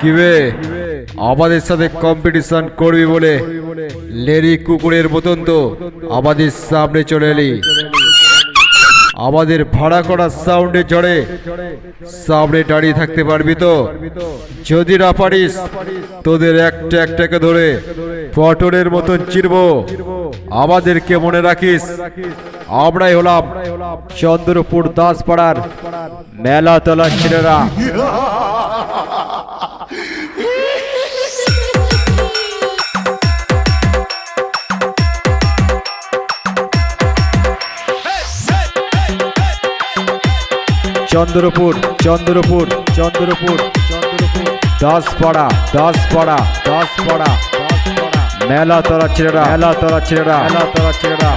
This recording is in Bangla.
কিবে? আমাদের সাথে কম্পিটিশন করবি বলে লেরি কুকুরের মতন তো আমাদের সামনে চলে এলি। আমাদের ভাড়া করা সাউন্ডে জড়ে সামনে দাঁড়িয়ে থাকতে পারবি তো। যদি না পারিস, তোদের একটা একটাকে ধরে পটলের মতন চিরব। আমাদেরকে মনে রাখিস, আমরাই হলাম চন্দ্রপুর দাসপাড়ার মেলা তলা ছেলেরা। চন্দ্রপুর চন্দ্রপুর চন্দ্রপুর চন্দ্রপুর। দাসপাড়া দাসপাড়া দাসপাড়া দাসপাড়া। মেলা তলা ছেলেরা মেলা তলা ছেলেরা মেলা তলা ছেলেরা